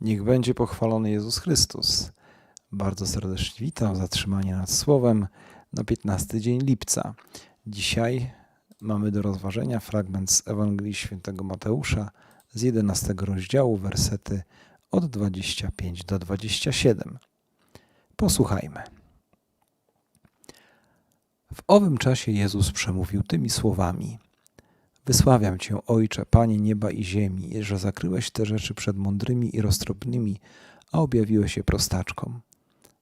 Niech będzie pochwalony Jezus Chrystus. Bardzo serdecznie witam zatrzymanie nad Słowem na 15 dzień lipca. Dzisiaj mamy do rozważenia fragment z Ewangelii Świętego Mateusza z 11 rozdziału, wersety od 25 do 27. Posłuchajmy. W owym czasie Jezus przemówił tymi słowami: Wysławiam Cię, Ojcze, Panie nieba i ziemi, że zakryłeś te rzeczy przed mądrymi i roztropnymi, a objawiłeś je prostaczkom.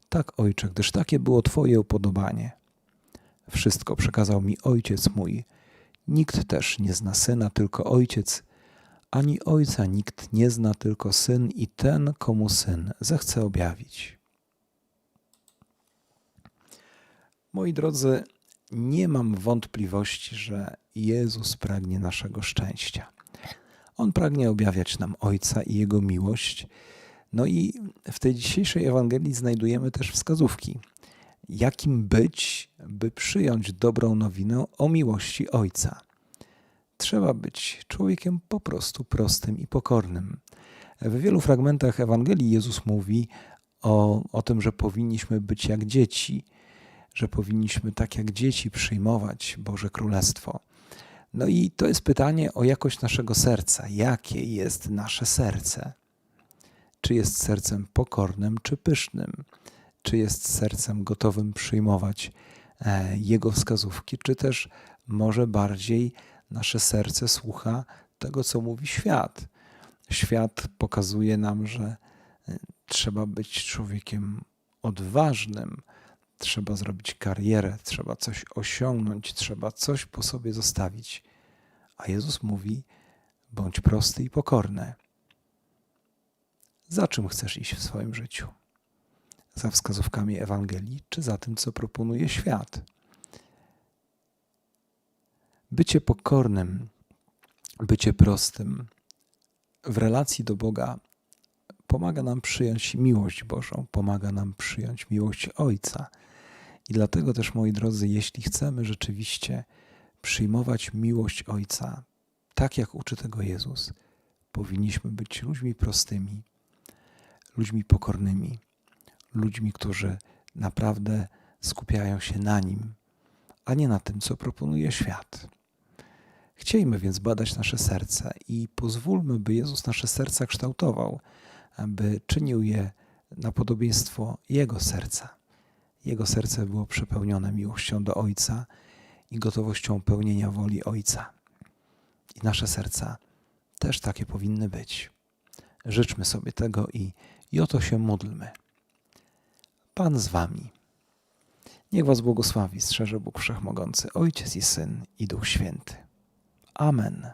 Tak, Ojcze, gdyż takie było Twoje upodobanie. Wszystko przekazał mi Ojciec mój. Nikt też nie zna Syna, tylko Ojciec, ani Ojca nikt nie zna, tylko Syn i ten, komu Syn zechce objawić. Moi drodzy, nie mam wątpliwości, że Jezus pragnie naszego szczęścia. On pragnie objawiać nam Ojca i Jego miłość. No i w tej dzisiejszej Ewangelii znajdujemy też wskazówki, jakim być, by przyjąć dobrą nowinę o miłości Ojca. Trzeba być człowiekiem po prostu prostym i pokornym. W wielu fragmentach Ewangelii Jezus mówi o, o tym, że powinniśmy być jak dzieci, że powinniśmy tak jak dzieci przyjmować Boże Królestwo. No i to jest pytanie o jakość naszego serca. Jakie jest nasze serce? Czy jest sercem pokornym czy pysznym? Czy jest sercem gotowym przyjmować e, Jego wskazówki, czy też może bardziej nasze serce słucha tego, co mówi świat? Świat pokazuje nam, że e, trzeba być człowiekiem odważnym, trzeba zrobić karierę, trzeba coś osiągnąć, trzeba coś po sobie zostawić. A Jezus mówi: bądź prosty i pokorny. Za czym chcesz iść w swoim życiu? Za wskazówkami Ewangelii, czy za tym, co proponuje świat? Bycie pokornym, bycie prostym w relacji do Boga pomaga nam przyjąć miłość Bożą, pomaga nam przyjąć miłość Ojca. I dlatego też, moi drodzy, jeśli chcemy rzeczywiście przyjmować miłość Ojca, tak jak uczy tego Jezus, powinniśmy być ludźmi prostymi, ludźmi pokornymi, ludźmi, którzy naprawdę skupiają się na Nim, a nie na tym, co proponuje świat. Chciejmy więc badać nasze serca i pozwólmy, by Jezus nasze serca kształtował, aby czynił je na podobieństwo Jego serca. Jego serce było przepełnione miłością do Ojca i gotowością pełnienia woli Ojca. I nasze serca też takie powinny być. Życzmy sobie tego i, i o to się módlmy. Pan z Wami. Niech Was błogosławi, strzeże Bóg Wszechmogący, Ojciec i Syn i Duch Święty. Amen.